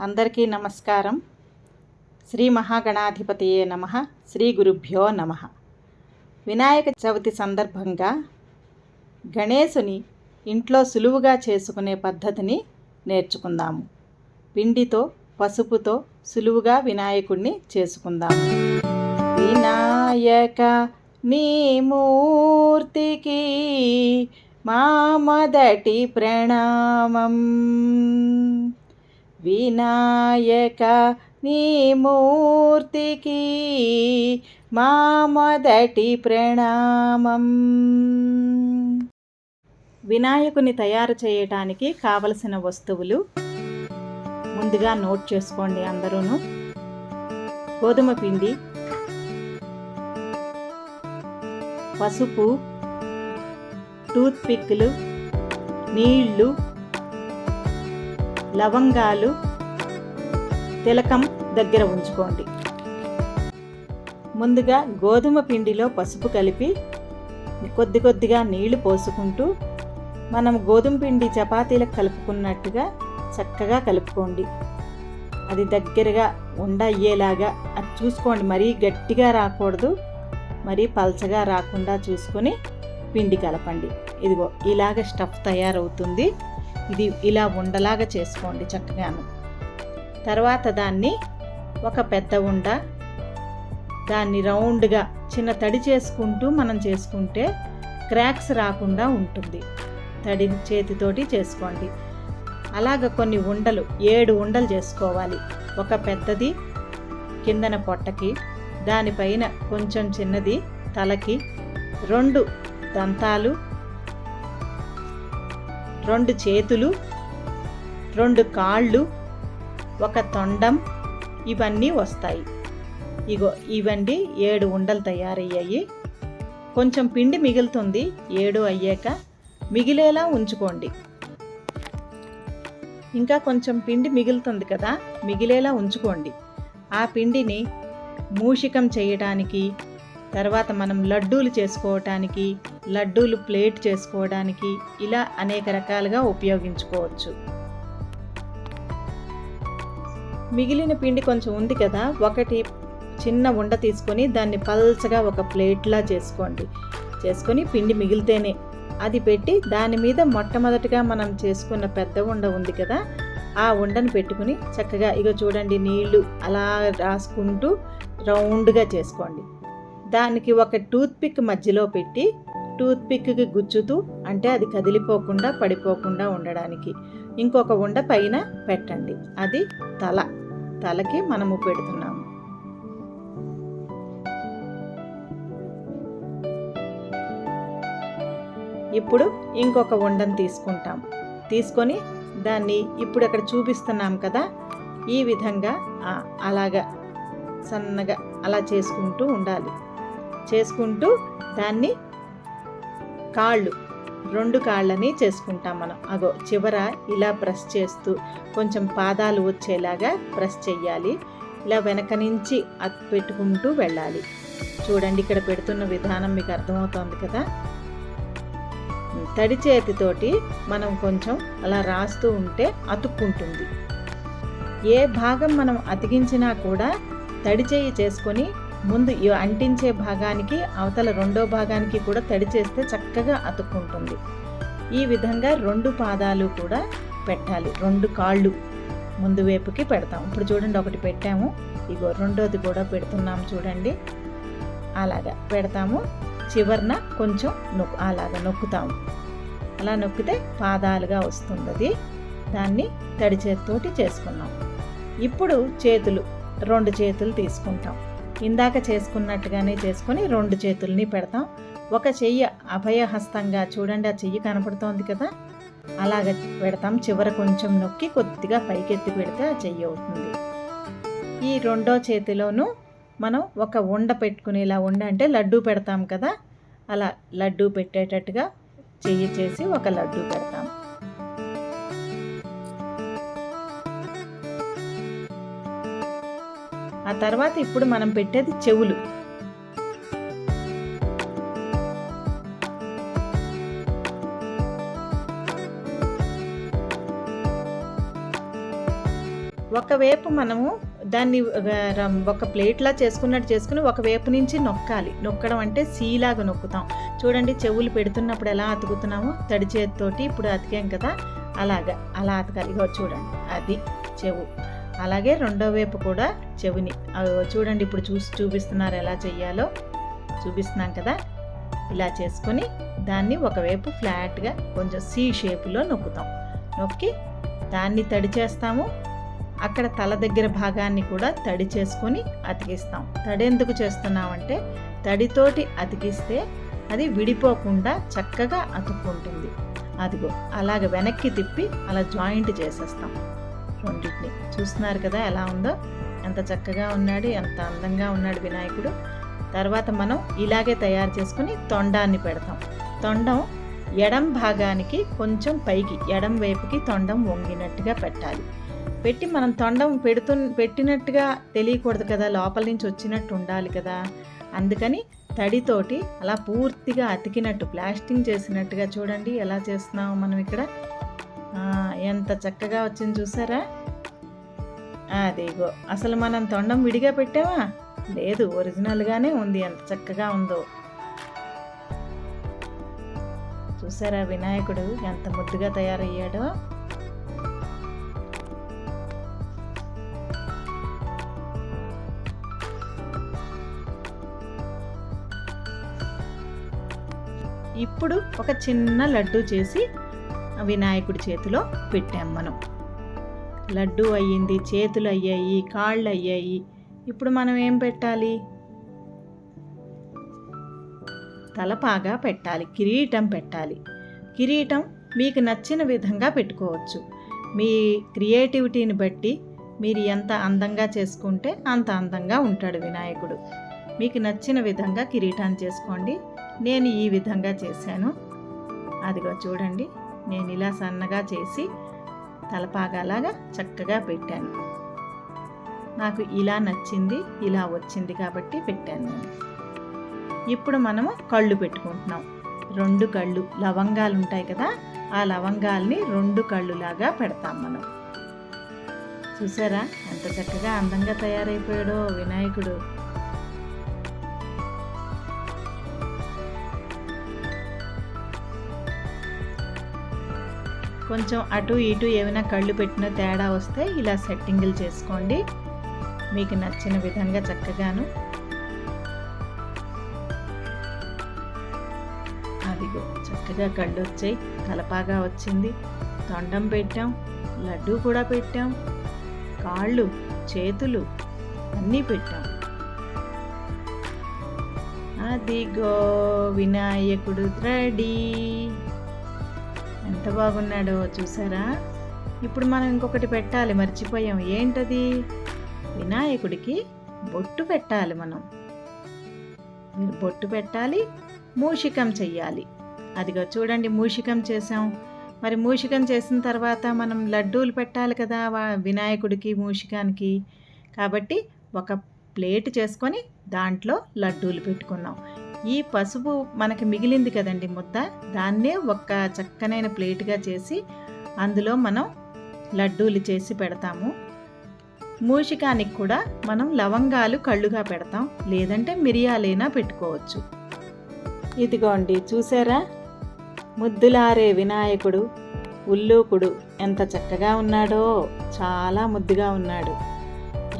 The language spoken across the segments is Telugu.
అందరికీ నమస్కారం. శ్రీ మహాగణాధిపతియే నమ. శ్రీ గురుభ్యో నమ. వినాయక చవితి సందర్భంగా గణేశుని ఇంట్లో సులువుగా చేసుకునే పద్ధతిని నేర్చుకుందాము. పిండితో పసుపుతో సులువుగా వినాయకుడిని చేసుకుందాము. వినాయక నీ మూర్తికి మా మొదటి ప్రణామం. వినాయక నీ మూర్తికి మా మొదటి ప్రణామం. వినాయకుని తయారు చేయటానికి కావలసిన వస్తువులు ముందుగా నోట్ చేసుకోండి అందరూను. గోధుమ పిండి పసుపు టూత్ పిక్లు నీళ్ళు లవంగాలు తిలకం దగ్గర ఉంచుకోండి. ముందుగా గోధుమ పిండిలో పసుపు కలిపి కొద్ది కొద్దిగా నీళ్ళు పోసుకుంటూ మనం గోధుమ పిండి చపాతీలకు కలుపుకున్నట్టుగా చక్కగా కలుపుకోండి. అది దగ్గరగా ఉండ అయ్యేలాగా అది చూసుకోండి. మరీ గట్టిగా రాకూడదు. మరీ పల్చగా రాకుండా చూసుకొని పిండి కలపండి. ఇదిగో ఇలాగ స్టఫ్ తయారవుతుంది. ఇది ఇలా ఉండలాగా చేసుకోండి చక్కగాను. తర్వాత దాన్ని ఒక పెద్ద ఉండ దాన్ని రౌండ్గా చిన్న తడి చేసుకుంటూ మనం చేసుకుంటే క్రాక్స్ రాకుండా ఉంటుంది. తడి చేతితోటి చేసుకోండి. అలాగ కొన్ని ఉండలు ఏడు ఉండలు చేసుకోవాలి. ఒక పెద్దది కిందన పొట్టకి దానిపైన కొంచెం చిన్నది తలకి రెండు దంతాలు రెండు చేతులు రెండు కాళ్ళు ఒక తొండం ఇవన్నీ వస్తాయి. ఇగో ఇవండి ఏడు ఉండలు తయారయ్యాయి. కొంచెం పిండి మిగులుతుంది ఏడు అయ్యాక మిగిలేలా ఉంచుకోండి. ఇంకా కొంచెం పిండి మిగులుతుంది కదా మిగిలేలా ఉంచుకోండి. ఆ పిండిని మూషికం చేయడానికి తర్వాత మనం లడ్డూలు చేసుకోవటానికి లడ్డూలు ప్లేట్ చేసుకోవడానికి ఇలా అనేక రకాలుగా ఉపయోగించుకోవచ్చు. మిగిలిన పిండి కొంచెం ఉంది కదా ఒకటి చిన్న ఉండ తీసుకొని దాన్ని పల్చగా ఒక ప్లేట్లా చేసుకోండి. చేసుకొని పిండి మిగిలితేనే అది పెట్టి దాని మీద మొట్టమొదటిగా మనం చేసుకున్న పెద్ద ఉండ ఉంది కదా ఆ ఉండను పెట్టుకుని చక్కగా ఇగో చూడండి నీళ్ళు అలా రాసుకుంటూ రౌండ్గా చేసుకోండి. దానికి ఒక టూత్పిక్ మధ్యలో పెట్టి టూత్పిక్కి గుచ్చుతూ అంటే అది కదిలిపోకుండా పడిపోకుండా ఉండడానికి. ఇంకొక ఉండ పైన పెట్టండి. అది తల. తలకి మనము పెడుతున్నాము. ఇప్పుడు ఇంకొక ఉండను తీసుకుంటాం. తీసుకొని దాన్ని ఇప్పుడు అక్కడ చూపిస్తున్నాం కదా ఈ విధంగా అలాగా సన్నగా అలా చేసుకుంటూ ఉండాలి. చేసుకుంటూ దాన్ని కాళ్ళు రెండు కాళ్ళని చేసుకుంటాం మనం. అగో చివర ఇలా ప్రెస్ చేస్తూ కొంచెం పాదాలు వచ్చేలాగా ప్రెస్ చెయ్యాలి. ఇలా వెనక నుంచి పెట్టుకుంటూ వెళ్ళాలి. చూడండి ఇక్కడ పెడుతున్న విధానం మీకు అర్థమవుతోంది కదా? తడి చేతితోటి మనం కొంచెం అలా రాస్తూ ఉంటే అతుక్కుంటుంది. ఏ భాగం మనం అతికించినా కూడా తడి చేయి చేసుకొని ముందు అంటించే భాగానికి అవతల రెండో భాగానికి కూడా తడి చేస్తే చక్కగా అతుక్కుంటుంది. ఈ విధంగా రెండు పాదాలు కూడా పెట్టాలి. రెండు కాళ్ళు ముందు వైపుకి పెడతాం. ఇప్పుడు చూడండి ఒకటి పెట్టాము. ఇగో రెండోది కూడా పెడుతున్నాం చూడండి. అలాగా పెడతాము. చివరిన కొంచెం నొక్కు అలాగా నొక్కుతాము అలా నొక్కితే పాదాలుగా వస్తుంది అది దాన్ని తడి చేతితోటి చేసుకున్నాం. ఇప్పుడు చేతులు రెండు చేతులు తీసుకుంటాం. ఇందాక చేసుకున్నట్టుగానే చేసుకొని రెండు చేతుల్ని పెడతాం. ఒక చెయ్యి అభయహస్తంగా చూడండి ఆ చెయ్యి కనపడుతోంది కదా? అలాగ పెడతాం. చివర కొంచెం నొక్కి కొద్దిగా పైకెత్తి పెడితే ఆ చెయ్యి అవుతుంది. ఈ రెండో చేతిలోనూ మనం ఒక ఉండ పెట్టుకునేలా ఉండ అంటే లడ్డూ పెడతాం కదా? అలా లడ్డూ పెట్టేటట్టుగా చెయ్యి చేసి ఒక లడ్డూ పెడతాం. ఆ తర్వాత ఇప్పుడు మనం పెట్టేది చెవులు. ఒకవైపు మనము దాన్ని ఒక ప్లేట్లా చేసుకున్నట్టు చేసుకుని ఒకవైపు నుంచి నొక్కాలి. నొక్కడం అంటే సీలాగా నొక్కుతాం. చూడండి చెవులు పెడుతున్నప్పుడు ఎలా అతుకుతున్నామో తడి చేతితోటి ఇప్పుడు అతికాం కదా అలాగా. అలా అతకాలి. ఇగో చూడండి. అది చెవు. అలాగే రెండో వైపు కూడా చెవిని. చూడండి ఇప్పుడు చూసి చూపిస్తున్నారు ఎలా చెయ్యాలో. చూపిస్తున్నాం కదా? ఇలా చేసుకొని దాన్ని ఒకవైపు ఫ్లాట్గా కొంచెం సి షేపులో నొక్కుతాం. నొక్కి దాన్ని తడి చేస్తాము. అక్కడ తల దగ్గర భాగాన్ని కూడా తడి చేసుకొని అతికిస్తాం. తడి ఎందుకు చేస్తున్నామంటే తడితోటి అతికిస్తే అది విడిపోకుండా చక్కగా అతుక్కుంటుంది. అదిగో అలాగ వెనక్కి తిప్పి అలా జాయింట్ చేసేస్తాం. రెండింటిని చూస్తున్నారు కదా ఎలా ఉందో? ఎంత చక్కగా ఉన్నాడు ఎంత అందంగా ఉన్నాడు వినాయకుడు. తర్వాత మనం ఇలాగే తయారు చేసుకుని తొండాన్ని పెడతాం. తొండం ఎడం భాగానికి కొంచెం పైకి ఎడం వైపుకి తొండం వంగినట్టుగా పెట్టాలి. పెట్టి మనం తొండం పెడుతు పెట్టినట్టుగా తెలియకూడదు కదా లోపల నుంచి వచ్చినట్టు ఉండాలి కదా. అందుకని తడితోటి అలా పూర్తిగా అతికినట్టు ప్లాస్టింగ్ చేసినట్టుగా చూడండి ఎలా చేస్తున్నాము మనం ఇక్కడ. ఎంత చక్కగా వచ్చింది చూసారా? అదిగో అసలు మనం తొండం విడిగా పెట్టావా? లేదు ఒరిజినల్గానే ఉంది ఎంత చక్కగా ఉందో. చూసారా వినాయకుడు ఎంత ముద్దుగా తయారయ్యాడో? ఇప్పుడు ఒక చిన్న లడ్డు చేసి వినాయకుడి చేతిలో పెట్టాం మనం. లడ్డు అయ్యింది చేతులు అయ్యాయి కాళ్ళు అయ్యాయి. ఇప్పుడు మనం ఏం పెట్టాలి? తలపాగా పెట్టాలి కిరీటం పెట్టాలి. కిరీటం మీకు నచ్చిన విధంగా పెట్టుకోవచ్చు. మీ క్రియేటివిటీని బట్టి మీరు ఎంత అందంగా చేసుకుంటే అంత అందంగా ఉంటాడు వినాయకుడు. మీకు నచ్చిన విధంగా కిరీటాన్ని చేసుకోండి. నేను ఈ విధంగా చేశాను. అదిగో చూడండి. నేను ఇలా సన్నగా చేసి తలపాగాలాగా చక్కగా పెట్టాను. నాకు ఇలా నచ్చింది ఇలా వచ్చింది కాబట్టి పెట్టాను నేను. ఇప్పుడు మనము కళ్ళు పెట్టుకుంటున్నాం. రెండు కళ్ళు లవంగాలు ఉంటాయి కదా ఆ లవంగాల్ని రెండు కళ్ళులాగా పెడతాం మనం. చూసారా? ఎంత చక్కగా అందంగా తయారైపోయాడో వినాయకుడు. కొంచెం అటు ఇటు ఏమైనా కళ్ళు పెట్టిన తేడా వస్తే ఇలా సెట్టింగులు చేసుకోండి. మీకు నచ్చిన విధంగా చక్కగాను. అదిగో చక్కగా కళ్ళు వచ్చాయి. తలపాగా వచ్చింది. తొండం పెట్టాం. లడ్డు కూడా పెట్టాం. కాళ్ళు చేతులు అన్నీ పెట్టాం. అదిగో వినాయకుడు రెడీ. ఎంత బాగున్నాడో చూసారా? ఇప్పుడు మనం ఇంకొకటి పెట్టాలి మర్చిపోయాం. ఏంటది? వినాయకుడికి బొట్టు పెట్టాలి మనం. మీరు బొట్టు పెట్టాలి మూషికం చెయ్యాలి. అదిగో చూడండి మూషికం చేసాం మరి మూషికం చేసిన తర్వాత మనం లడ్డూలు పెట్టాలి కదా వినాయకుడికి మూషికానికి. కాబట్టి ఒక ప్లేట్ చేసుకొని దాంట్లో లడ్డూలు పెట్టుకున్నాం. ఈ పసుపు మనకి మిగిలింది కదండి ముద్ద దాన్నే ఒక చక్కనైన ప్లేట్గా చేసి అందులో మనం లడ్డూలు చేసి పెడతాము. మూషికానికి కూడా మనం లవంగాలు కళ్ళుగా పెడతాం లేదంటే మిరియాలైనా పెట్టుకోవచ్చు. ఇదిగోండి చూసారా? ముద్దులారే వినాయకుడు ఉల్లూకుడు ఎంత చక్కగా ఉన్నాడో చాలా ముద్దుగా ఉన్నాడు.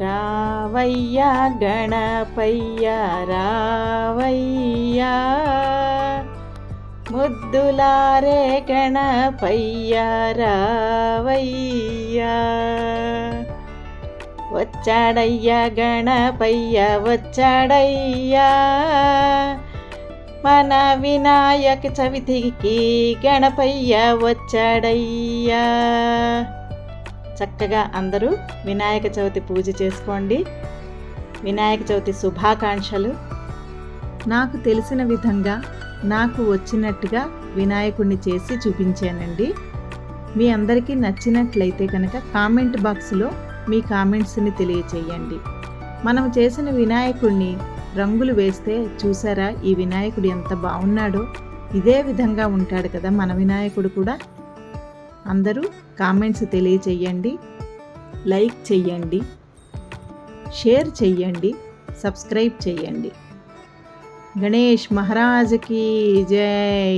రావయ్యా గణపయ్య రావయ్యా. ముద్దులారే గణపయ్య రావయ్యా. వచ్చాడయ్యా గణపయ్య వచ్చాడయ్యా. మన వినాయక చవితికి గణపయ్య వచ్చాడయ్యా. చక్కగా అందరూ వినాయక చవితి పూజ చేసుకోండి. వినాయక చవితి శుభాకాంక్షలు. నాకు తెలిసిన విధంగా నాకు వచ్చినట్టుగా వినాయకుడిని చేసి చూపించానండి. మీ అందరికీ నచ్చినట్లయితే కనుక కామెంట్ బాక్స్లో మీ కామెంట్స్ని తెలియచేయండి. మనం చేసిన వినాయకుడిని రంగులు వేస్తే చూసారా? ఈ వినాయకుడు ఎంత బాగున్నాడో. ఇదే విధంగా ఉంటాడు కదా మన వినాయకుడు కూడా. అందరూ కామెంట్స్ తెలియచేయండి లైక్ చెయ్యండి షేర్ చెయ్యండి సబ్స్క్రైబ్ చెయ్యండి గణేష్ మహారాజ్కి జై.